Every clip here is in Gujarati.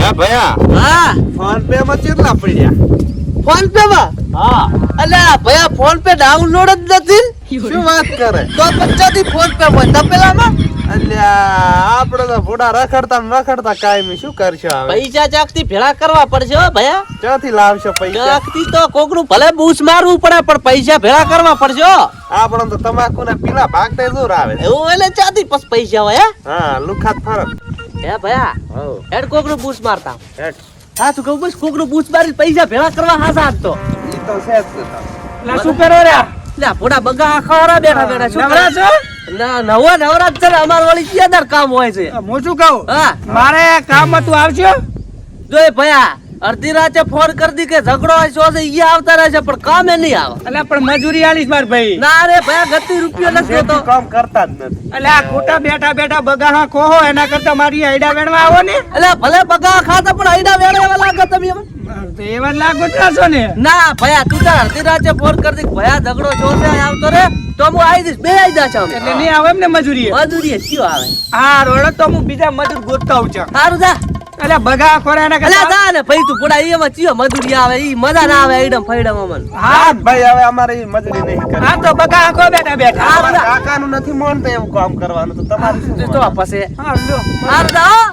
હે ભયા. હા. ફોન પે માં કેટલા પડ્યા? ફોન પે માં? હા. અલ્યા ભયા ફોન પે ડાઉનલોડ જ નથી શું વાત કરે? તો પચાથી ફોન પે હોય તપેલામાં અલ્યા આપણે તો ભૂડા રખડતા ને રખડતા કાયમી. શું કરશો હવે? પૈસા ચાકથી ભેળા કરવા પડશે હો ભયા. ક્યાંથી લાવશો પૈસા? ચાકથી તો કોકનું ભલે બૂસ મારવું પડે પણ પૈસા ભેળા કરવા પડશે આપણે તો તમાકુ ને પીલા ભાગતે દૂર આવે. એવું એટલે ચાથી પસ પૈસા હોય હા. લુખાત ફરક હે ભયા હેડ બૂસ મારતા. હેઠ. હા તું કહું બસ કોકનું બૂસ મારી પૈસા ભેળા કરવા હાસા તો. ઈ તો છે તો. લા શું કરો રે લે ભોડા બગા ખરા બેઠા બેઠા. શું નવરા છો? ના નવા નવરા જ અમાર વાળી કેદાર કામ હોય છે? મોજું શું કહું? હા. મારે કામ હતું આવશો જો એ ભયા અડધી રાતે ફોન કરી દી કે ઝઘડો હશો છે ઈ આવતા રહે છે પણ કામે નહીં આવે. એટલે પણ મજૂરી આલીશ માર ભાઈ. ના રે ભયા ગતિ રૂપિયો નથી જોતો કામ કરતા જ નથી. એટલે આ ખોટા બેઠા બેઠા બગાહા કોહો એના કરતા મારી આઈડા વેણવા આવો ને. એટલે ભલે બગા ખાતા પણ આઈડા વેણવા લાગે તમે એમ. એવા લાગો છો ને. ના ભયા તું અડધી રાતે ફોન કરી દી ભયા ઝઘડો છો આવતો રે તો હું આવી દઈશ બે આવી જશે અમે. એટલે નહીં આવે એમ ને મજૂરી મજૂરી શું આવે? હા રોડ તો હું બીજા મજૂર ગોતતા હું છું સારું જા. એટલે બગા ખોરા અલા જા ને ભાઈ તું કોડા એમાં ચિયો મજૂરી આવે ઈ મજા ના આવે આઈડમ ફઈડમ અમન. હા. ભાઈ હવે અમારે ઈ મજૂરી નહીં કરે. હા તો બગા ખો બેઠા બેઠા. અમારા કાકાનું નથી મોનતો એવું કામ કરવાનું તો તમારે શું તો? પછી. હા લ્યો. સારું જા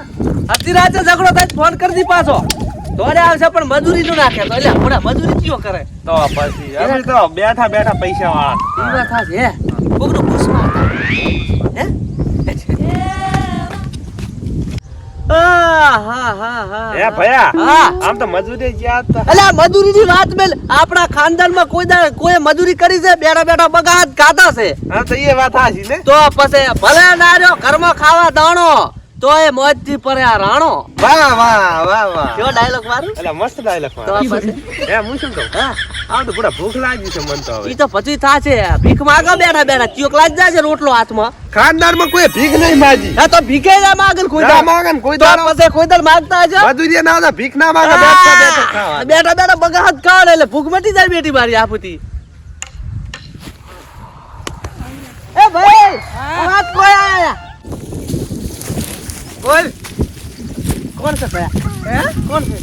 અતિ રાતે ઝઘડો થાય ફોન કરી દી પાછો. દોડે આવશે પણ મજૂરી નું નાખે તો. એટલે પોડા મજૂરી ચિયો કરે? તો પછી અમે તો બેઠા બેઠા પૈસા વાળા. વાત થાશે હે. કોકનું પૂછવા હે આ, હા હે ભયા હા. આમ તો મજૂરી હતા. અલ્યા મજૂરી ની વાત મેલ આપણા ખાનદાનમાં કોઈ દા- કોઈ મજૂરી કરી છે બેડા બેડા બગાત ખાતા છે. હા તો એ વાત હાચી ને. તો પછી ભલે ના રહ્યો ઘરમાં ખાવા દાણો. તો એ મોજથી પરે આ રાણો. વાહ વાહ વાહ વાહ. કેવો ડાયલોગ મારું? એટલે મસ્ત ડાયલોગ તો એ હું શું કહું? હા. આમ તો પૂરા ભૂખ લાગી છે મન તો હવે. ઈ તો પછી થાશે. ભીખ માંગો બેઠા બેઠા. ચોક લાગી જાય છે રોટલો હાથમાં. ખાનદારમાં કોઈ ભીખ નહીં માજી હા તો ભીખે ના માંગન કોઈ ના માંગન કોઈ તો પછી કોઈ દર માંગતા હશે? મજૂરી ના આવતા ભીખ ના માંગે બેઠા બેઠા ખાવા. બેઠા બેઠા હાથ કાઢે એટલે ભૂખ મટી જાય બેટી મારી આપતી એ ભાઈ વાત કોઈ આયા? બોલ. કોણ છે ભયા હે? કોણ છે?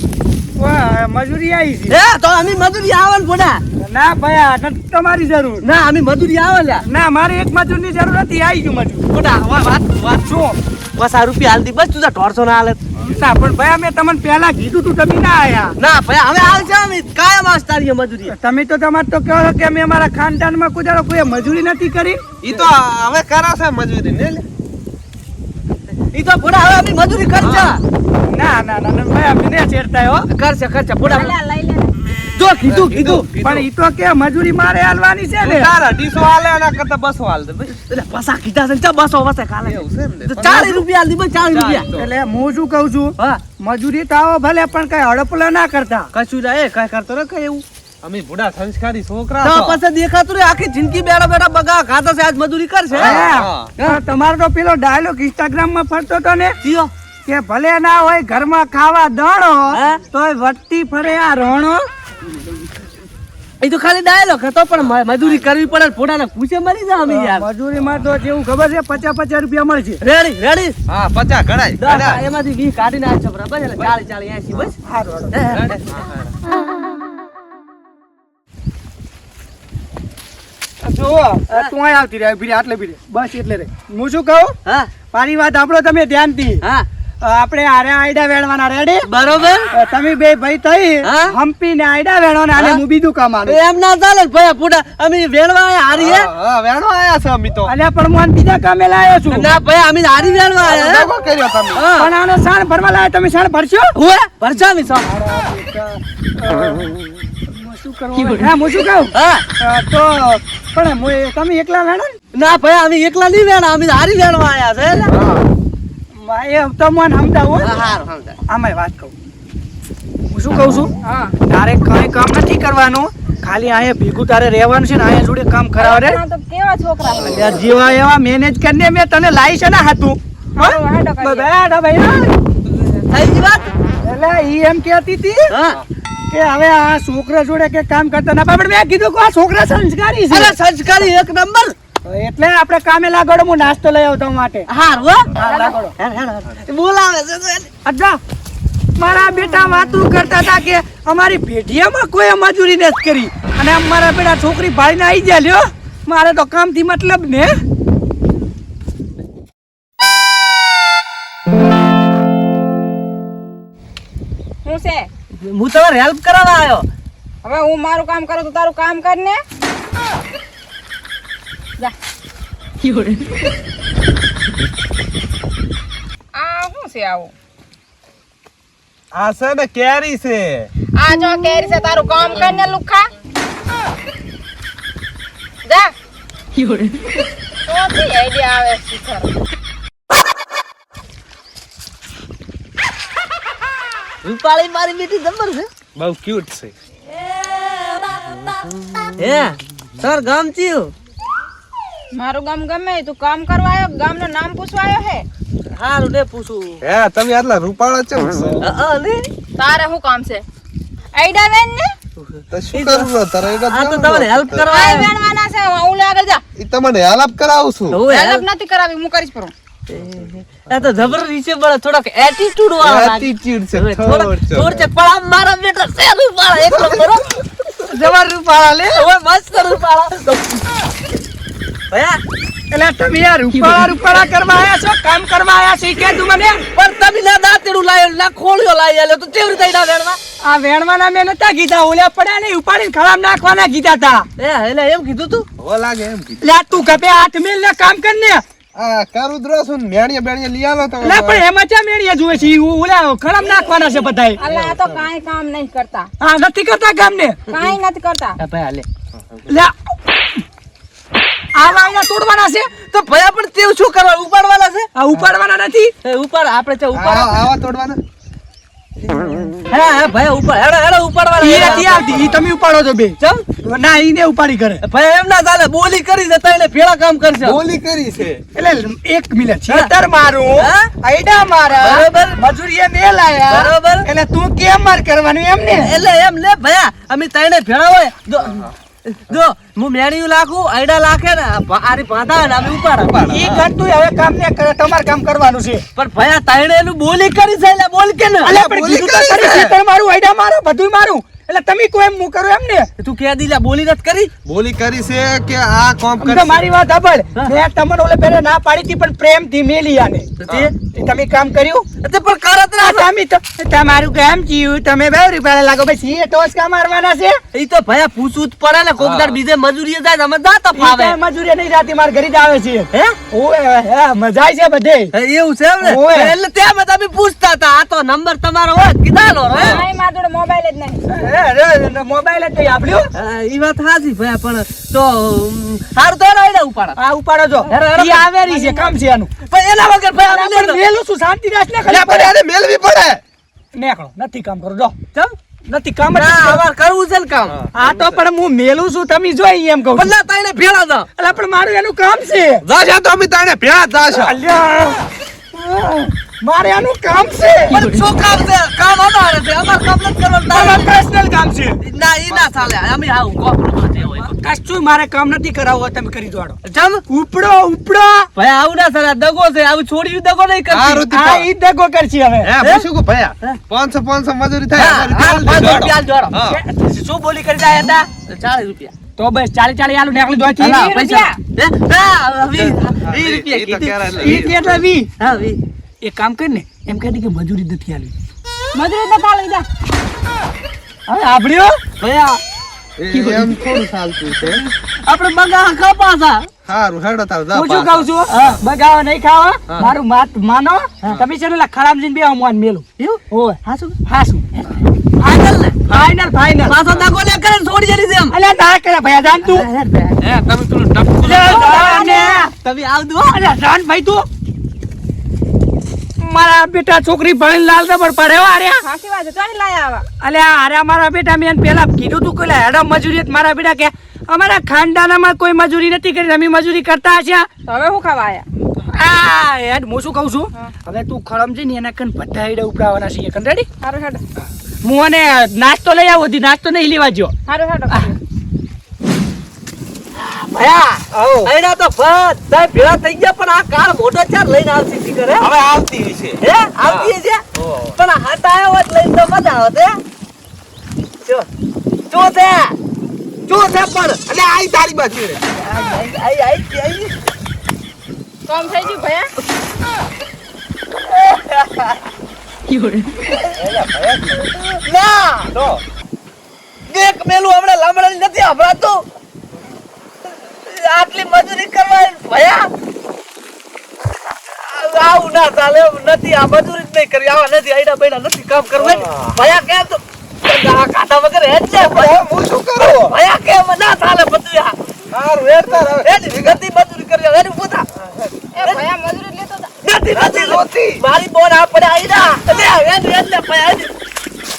મજૂરી આવી છે. હે તો અમે મજૂરી આવે બોડા ના ભાઈ નથી તમારી જરૂર. ના અમે મજૂરી આવે ના મારે એક મજૂરની જરૂર નથી આવી ગયું મજૂર. બોડા હવે વાત વાત શું? બસ આ રૂપિયા હાલતી બસ તું ઢોરસો ના હાલે ના પણ ભયા મેં તમને પહેલા કીધું તું તમે ના આયા. ના ભાઈ હવે હાલ છે અમે. કાયમ આવસ્તારીએ મજૂરી. તમે તો તમારે તો કહો કે અમે અમારા ખાનદાનમાં કોઈ દાડો કોઈ મજૂરી નથી કરી? એ તો હવે કરાશે મજૂરી ને. ઈ તો હવે આપણી મજૂરી કરશે. ના ના ના ના, ભાઈ ને છેડતા હો. કરશે કરશે લે જો કીધું કીધું. પણ ઈ તો કે મજૂરી મારે હાલવાની છે ને. તારા તાર હાલે એના કરતા બસો હાલ દે ભાઈ. એટલે પસા કીધા છે ચા બસો વસે કાલે. એવું છે ને. તો ચાલીસ રૂપિયા હાલ દી ભાઈ 40 રૂપિયા. એટલે હું શું કહું છું? હા. મજૂરી તો આવો ભલે પણ કઈ હડપલો ના કરતા. કશું ના એ કઈ કરતો ન કઈ એવું. અમે બુડા સંસ્કારી છોકરા તો છો. પછી દેખાતું રે આખી જિંદગી બેડા બેડા બગા ખાતા છે આજ મજૂરી કરશે. હા. તમારો તો પેલો ડાયલોગ ઇન્સ્ટાગ્રામમાં ફરતો તો ને જીઓ કે ભલે ના હોય ઘરમાં ખાવા દણો? તોય વટતી ફરે આ રોણો એ તો ખાલી ડાયલોગ હતો પણ મજૂરી કરવી પડે ફોટાને પૂછે મરી જા અમે યાર. મજૂરીમાં તો જેવું ખબર છે પચાસ પચાસ રૂપિયા મળશે રેડી રેડી હા પચાસ ગણાય એમાંથી વીસ કાઢી નાખજો બરાબર? એટલે ચાલીસ ચાલીસ એસી બસ. હે, આ તું અહીં આવતી રહે ભીડે આટલે ભીડે. બસ એટલે રે. હું શું કહું? હા. મારી વાત આપણો તમે ધ્યાનથી. હા. આપણે આરે આયડા વેણવાના રેડી બરોબર. તમે બે ભાઈ થઈ? હમ્પી ને આયડા વેણવાના અને હું. બીજું કામ આલું. એમ ના ચાલે ભાઈ પૂડા અમે વેણવા આયા હારી વેણવા હા, આયા છો અમે તો. અલ્યા પણ હું બીજા કામે લાયો છું. ના ભાઈ અમે હારી વેણવા આયા. દગો કર્યો તમે. પણ આનો સાણ ભરવા લાયા તમે સાણ ભરશો? હું ભરજા મી સમ શું કરવું હા હું શું કહું? હા. તો પણ તમે એકલા વેણો ના? ભાઈ અમે એકલા નહીં વેણા અમે હારી વેણવા આયા છે. એ તો સમજાવો હા હારું સમજાય. આમાંય વાત કહું. હું શું કહું છું? તારે કઈ કામ નથી કરવાનું. ખાલી અહીંયા ભેગું તારે રહેવાનું છે ને અહીંયા જોડે કામ કરાવે કેવા છોકરા જેવા એવા મેનેજ કરીને મેં તને લાવી છે ને. બેઠા ભાઈ થઈ ગઈ વાત? એટલે ઈ એમ કહેતી હતી હા. કે હવે આ છોકરા જોડે કે કામ કરતા ના પણ મેં કીધું કે આ છોકરા સંસ્કારી છે. અરે સંસ્કારી એક નંબર. એટલે આપણે કામે લાગડો હું નાસ્તો લઈ આવતો માટે. હારું. બોલાવે છે તો મારા બેટા વાતું કરતા હતા કે અમારી ભેઢિયામાં કોઈ મજૂરી નથી કરી. અને આમ મારા બેટા છોકરી ભાઈને આવી જાય લ્યો મારે તો કામથી મતલબ ને હું તમારે હેલ્પ કરાવવા આવ્યો. હવે હું મારું કામ કરું તો તારું કામ કર ને. જા. આ શું છે આવું? આ છે ને કેરી છે. આ જો કેરી છે તારું કામ કર ને લુખા. જા. શોથી આઈડિયા આવે શીખર રૂપાળી મારી બેટી જબર છે? બહુ ક્યુટ છે. હે સર ગામ ચિયું? મારું ગામ ગમે તું કામ કરવા આવ્યો ગામનું નામ પૂછવા આવ્યો હે? હારું ને પૂછું. હે તમે આટલા રૂપાળા છો? અ, અ, ને તારે શું કામ છે? આઈડા બેન ને? તો શું કરું તારે આ તો તમને હેલ્પ કરવા આ આવ્યો. વેણવાના છે હું આગળ જા. ઈ તમને હેલ્પ કરાવું છું. હું હેલ્પ નથી કરાવી હું કરીશ પણ. આ તો જબર રીચે બળે થોડોક એટીટ્યુડ વાળો લાગે. છે હવે થોડ છે. પણ આમ મારા બેટા છે રૂપાળા એકલો બરો જબર રૂપાળા લે. હવે મસ્ત રૂપાળા. ભયા એટલે તમે યાર રૂપાળા રૂપાળા કરવા આયા છો? કામ કરવા આયા છો? કે તું મને? પણ તમે ના દાંતેડું લાયો ના ખોળ્યો આલ્યો તો કેવી રીતે વેણવા? આ વેણવાના મેં નતા કીધા ઓલ્યા પડ્યા ને ઉપાડીને ખરાબ નાખવાના કીધા તા. એ એટલે એમ કીધું તું? હો લાગે એમ કીધું. તું કપે હાથ મેલ ને કામ કર ને. આ કરું દ્રો મેણીએ બેણીએ લઈ આલો તો લે પણ એમાં ચા મેળિયા જોવે છે? ઓલા ખરાબ નાખવાના છે બધાય. અલ્લા આ તો કાંઈ કામ નહીં કરતા. હા નથી કરતા કામ ને કાંઈ નથી કરતા. લે આ વાયડા તોડવાના છે? તો ભયા પણ તે શું કરવા ઉપાડવાના છે? આ ઉપાડવાના નથી? એ ઉપાડ આપણે છે ઉપાડ. આવા તોડવાના? હા હા ભયા હેડો હેડો ઈ ઉપાડવાના નથી આવતી ઈ તમે ઉપાડો છો બે. ચમ? ના ઈને ઉપાડી કરે ભયા એમ ના ચાલે બોલી કરી છે એને ભેળા કામ કરશે. બોલી કરી છે. એટલે એક મિનિટ છેતર મારું? આઈડા મારા બરોબર. મજૂરીએ મેલ લાયા બરોબર. એટલે તું કેમ માર કરવાનું એમ ને? એટલે એમ લે ભયા અમે તઈને ભેળા હોય જો હું મેણિયું લાખું આઈડા લાખે ને આરી ભાંધા ને અમે ઉપાડ. ઈ કરતું હવે કામ ને કરે તમારે કામ કરવાનું છે. પણ ભયા તૈણે એનું બોલી કરી છે એટલે બોલ કે ને? અલ્યા પણ કીધું તો કરી છે. મારું આઈડા મારો બધું મારું. એટલે તમે કોઈ એમ હું કરું એમ ને તું કે દીલા બોલી નથી કરી? બોલી કરી છે કે આ કોમ કરી મારી વાત સાંભળ. મેં તમને ઓલે પહેલા ના પાડી હતી પણ પ્રેમથી મેલી આને. તમે કામ કર્યું? તે પણ કરત ના તમે તો તમારું કામ જીયું તમે બે રૂપિયા લાગો. પછી એ ટોસ કા મારવાના છે. ઈ તો ભયા પૂછવું જ પડે ને. કોક દાડ બીજે મજૂરી જાય અમે દાતા ફાવે. મજૂરી નહીં જાતી મારા ઘરે જ આવે છે. હે? ઓય હે મજા આવી છે બધે. એવું છે એમ ને એટલે ત્યાં મેં તમે પૂછતા હતા. આ તો નંબર તમારો હોય કીધા લો હે? કાંઈ મારા જોડે મોબાઈલ જ નહીં. મોબાઈલ જ કઈ આપ્યું એ વાત સાચી ભાઈ પણ તો હાર તો એનો આયડા ઉપાડ. આ ઉપાડો જો. ઈ આવેરી છે કામ છે આનું. પણ એના વગર ભાઈ આપણે મેલું શું શાંતિ રાખ ને ખાલી પણ એને મેલવી પડે. નેકળો નથી કામ કરો જો. ચમ? નથી કામ જ ના, નથી. કરવું. છે ને કામ. આ તો પણ હું મેલું છું તમે જોઈ એમ કહું. પલ્લા તાઈને ભેળા દો એટલે પણ મારું એનું કામ છે. જા તો અમે તાણે ભેળા જ છે અલ્યા. મારે આનું કામ છે. પણ શું કામ છે? કામ અમારે છે. અમારે કામ નથી કરવાનું. તમારું તારે. પર્સનલ કામ છે. ના ઈ ના ચાલે. અમે આવું કોપરું જે હોય. કશું મારે કામ નથી કરાવવું તમે કરી દોડો જમ. ઉપડો ઉપડો. ભાઈ આવું ના ચાલે. દગો છે. આવું છોડી દગો નહીં હા, કરતી. આ ઈ દગો કરશી હવે. હે? શું કો ભયા પાંચસો પાંચસો મજૂરી થાય હા, અમારી હા, ચાલ. પાંચસો દે, રૂપિયા દોડો. જોડો. શું બોલી કરી જાય હતા? ચાલીસ રૂપિયા. તો બસ ચાલી ચાલી આલુ નેકળી દો હા, પૈસા. હા, વીસ વીસ ઈ- ઈ તો રૂપિયા કીધી કીધું. એટલે ઈ એટલે વી. હા, વીસ. એક કામ કર ને એમ કહે કે મજૂરી નથી આવી મજૂરી તો કાલે જા. હવે આભળ્યો ભયા. એમ કોણ ચાલતું છે. આપણે બગા ખપા હતા સારું હેડો તાવ જા હું શું કહું છું? બગાવા નહીં ખાવા. મારું માત માનો. તમે છે ને ખરામજીન બે અમવાન મેલું. એવું? ઓય. હાસુ? હાસુ. ફાઇનલ ફાઇનલ ફાઇનલ પાછો દગો લે કરે છોડી જરી દેમ અલ્યા ના કરે. ભયા જાન તું. એ તમે તું ટપકું ને. તમે આવ દો અલ્યા જાન ભાઈ તું. મારા બેટા છોકરી ભણીને લાલ રબર પડે હો આર્યા. સાચી વાત લાયા આવા. અલ્યા આર્યા મારા બેટા મેં પેલા કીધું તું કે હેડો મજૂરી મારા બેટા કે અમારા ખાનદાનામાં કોઈ મજૂરી નથી કરી અમે મજૂરી કરતા હશે. હવે હું ખાવા આયા? આ હેડ હું શું કહું છું? હવે તું ખળમજી ને એના કન બધા હેડે ઉપડાવવાના છીએ. કન રેડી હારું હેડો. હું અને નાસ્તો લઈ આવો હતી નાસ્તો નહીં લેવા જો હારું હેડો ભયા તો બધા ભેળા થઈ ગયા પણ આ કાર મોટો ચાર લઈને આવતી ઘરે હવે આવતી છે. હે? આવતી છે? પણ હાથ આવ્યો હોત હોતે જો. જો છે. જો છે પણ. એટલે આઈ તારી બાજુ રે. આઈ આઈ આઈ આઈ કામ થઈ ગયું ભયા? ના. તો? એક મેલું હમણાં લાંબડાની નથી હભળાતું આટલી મજૂરી કરવા ભયા? તો આવું ના ચાલે આ મજૂરી જ ના બધું આ. સારું હેડ તાર હેડ વિગતી મજૂરી કરી હેડ પૂતા એ નથી નથી. મારી બોર આ પડે આઈડા એટલે એટલે